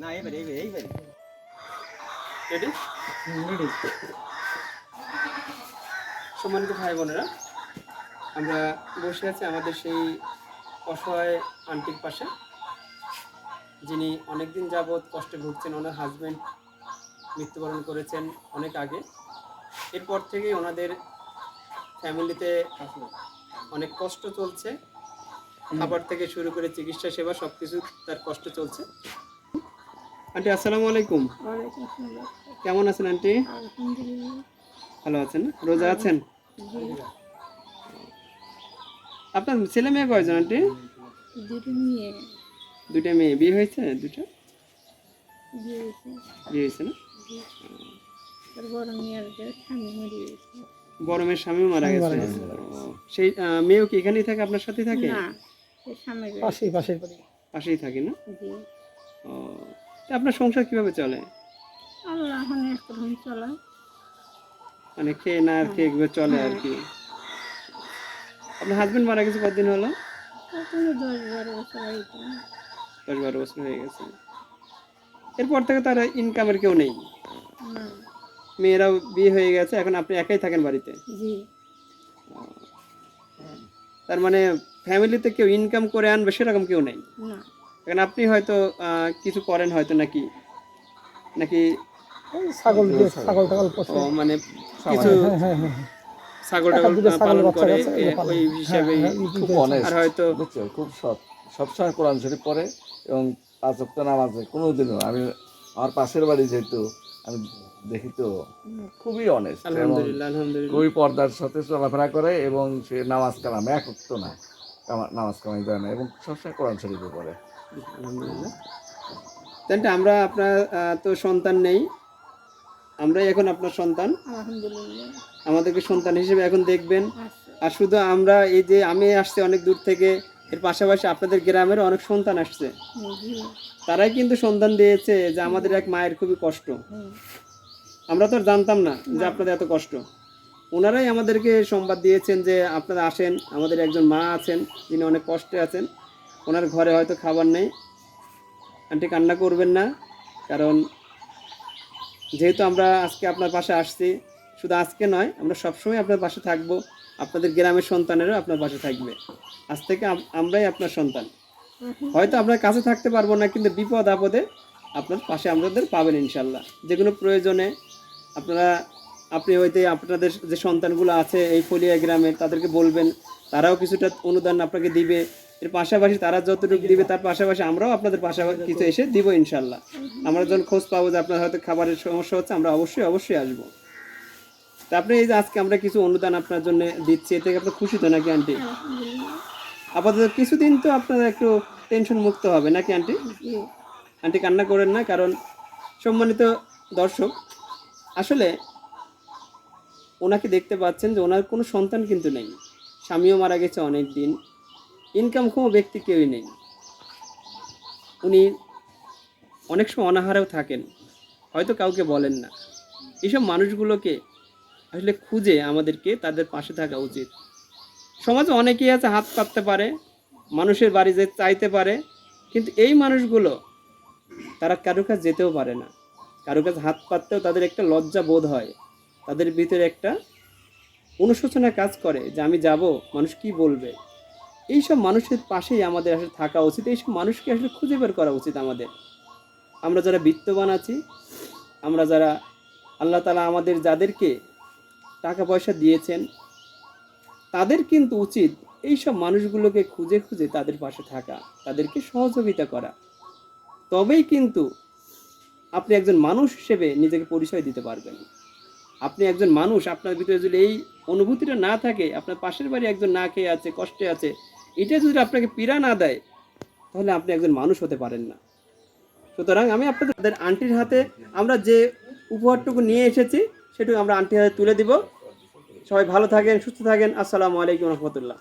না এবারে এবারে এইবারে রেডি? সম্মানিত ভাই বোনেরা আমরা বসে আছি আমাদের সেই অসহায় আন্টির পাশে যিনি অনেকদিন যাবৎ কষ্টে ভুগছেন ওনার হাজব্যান্ড মৃত্যুবরণ করেছেন অনেক আগে। এরপর থেকেই ওনাদের ফ্যামিলিতে অনেক কষ্ট চলছে। খাবার থেকে শুরু করে চিকিৎসা সেবা সবকিছু তার কষ্ট চলছে। আন্টি আসসালামু আলাইকুম। কেমন আছেন আন্টি? ভালো আছেন রোজা আছেন? আপনার ছেলে মেয়ে কয়জন আন্টি? দুটো মেয়ে। বিয়ে হয়েছে দুটো? বিয়ে হয়েছে। না? মেয়ের স্বামী মরে গেছে। বড় মেয়ের স্বামীও মারা গেছে। সেই মেয়েও কি এখানেই থাকে আপনার সাথে থাকে? না। পাশেই পাশের বাড়ি। পাশেই থাকে না? ও তা আপনার সংসার কীভাবে চলে? আল্লাহ এখন চলা। মানে খেয়ে না আর খেয়ে এভাবে চলে আর কি? আপনার হাজবেন্ড মারা গেছে কতদিন হলো? দশ বারো বছর হয়ে গেছে। এরপর থেকে তার ইনকামের কেউ নেই। মেয়েরাও বিয়ে হয়ে গেছে এখন আপনি একাই থাকেন বাড়িতে? তার মানে ফ্যামিলিতে কেউ ইনকাম করে আনবে সেরকম কেউ নেই। না। এখন আপনি হয়তো কিছু করেন হয়তো নাকি নাকি ছাগল ছাগল। টাগল পোষে। মানে কিছু হ্যাঁ হ্যাঁ হ্যাঁ ছাগল টাগল পালন করে কাছে। ওই হিসাবে খুব অনেস্ট আর হয়তো খুব সৎ। সবসময় কোরআন শরীফ পড়ে এবং পাঁচ অক্ট নামাজে কোনো দিনও আমি আমার পাশের বাড়ি যেহেতু আমি দেখি তো খুবই অনেস্ট আলহামদুলিল্লাহ আলহামদুলিল্লাহ। খুবই পর্দার সাথে চলাফেরা করে এবং সে নামাজ কালাম এক না। নামাজ কামাই করে না এবং সবসময় কোরআন শরীফে পড়ে আলহামদুলিল্লাহ। তাহলে আমরা আপনার তো সন্তান নেই। আমরাই এখন আপনার সন্তান। আলহামদুলিল্লাহ। আমাদেরকে সন্তান হিসেবে এখন দেখবেন। আর শুধু আমরা এই যে আমি আসছি অনেক দূর থেকে এর পাশাপাশি আপনাদের গ্রামেরও অনেক সন্তান আসছে। তারাই কিন্তু সন্তান দিয়েছে যে আমাদের এক মায়ের খুবই কষ্ট। আমরা তো আর জানতাম না যে আপনাদের এত কষ্ট। ওনারাই আমাদেরকে সংবাদ দিয়েছেন যে আপনারা আসেন আমাদের একজন মা আছেন যিনি অনেক কষ্টে আছেন। ওনার ঘরে হয়তো খাবার নেই। আন্টি কান্না করবেন না কারণ যেহেতু আমরা আজকে আপনার পাশে আসছি শুধু আজকে নয় আমরা সবসময় আপনার পাশে থাকব। আপনাদের গ্রামের সন্তানেরও আপনার পাশে থাকবে। আজ থেকে আমরাই আপনার সন্তান। হয়তো আপনার কাছে থাকতে পারব না কিন্তু বিপদ আপদে আপনার পাশে আমাদের পাবেন ইনশাল্লাহ। যে কোনো প্রয়োজনে আপনারা আপনি হয়তো আপনাদের যে সন্তানগুলো আছে এই ফলিয়া গ্রামের তাদেরকে বলবেন তারাও কিছুটা অনুদান আপনাকে দিবে। এর পাশাপাশি তারা যতটুকু দিবে তার পাশাপাশি আমরাও আপনাদের পাশাপাশি কিছু এসে দিব ইনশাল্লাহ আমরা যখন খোঁজ পাবো যে আপনার হয়তো খাবারের সমস্যা হচ্ছে আমরা অবশ্যই অবশ্যই আসব। তা আপনি এই যে আজকে আমরা কিছু অনুদান আপনার জন্য দিচ্ছি এতে আপনি খুশি তো নাকি আন্টি? আপাতত কিছুদিন তো আপনারা একটু টেনশন মুক্ত হবে নাকি আন্টি? আন্টি কান্না করেন না কারণ সম্মানিত দর্শক আসলে ওনাকে দেখতে পাচ্ছেন যে ওনার কোনো সন্তান কিন্তু নেই। স্বামীও মারা গেছে অনেক দিন। ইনকামক্ষম ব্যক্তি কেউই নেই। উনি অনেক সময় অনাহারেও থাকেন। হয়তো কাউকে বলেন না। এইসব মানুষগুলোকে আসলে খুঁজে আমাদেরকে তাদের পাশে থাকা উচিত। সমাজে অনেকেই আছে, হাত পাততে পারে, মানুষের বাড়ি যে চাইতে পারে, কিন্তু এই মানুষগুলো, তারা কারও কাছে যেতেও পারে না। কারও কাছে হাত পাততেও তাদের একটা লজ্জা বোধ হয়। তাদের ভিতরে একটা অনুশোচনা কাজ করে যে আমি যাব, মানুষ কি বলবে? এইসব মানুষের পাশেই আমাদের আসলে থাকা উচিত, এইসব মানুষকে আসলে খুঁজে বের করা উচিত আমাদের। আমরা যারা বিত্তবান আছি, আমরা যারা আল্লাহ তালা আমাদের যাদেরকে টাকা পয়সা দিয়েছেন, তাদের কিন্তু উচিত এইসব মানুষগুলোকে খুঁজে খুঁজে তাদের পাশে থাকা, তাদেরকে সহযোগিতা করা। তবেই কিন্তু আপনি একজন মানুষ হিসেবে নিজেকে পরিচয় দিতে পারবেন। আপনি একজন মানুষ, আপনার ভিতরে যদি এই অনুভূতিটা না থাকে, আপনার পাশের বাড়ি একজন না খেয়ে আছে, কষ্টে আছে, এটা যদি আপনাকে পীড়া না দেয়, তাহলে আপনি একজন মানুষ হতে পারেন না। সুতরাং আমি আপনাদের আন্টির হাতে আমরা যে উপহারটুকু নিয়ে এসেছি, সেটুকু আমরা আন্টির হাতে তুলে দিব। সবাই ভালো থাকেন, সুস্থ থাকেন। আসসালামু আলাইকুম রহমতুল্লাহ।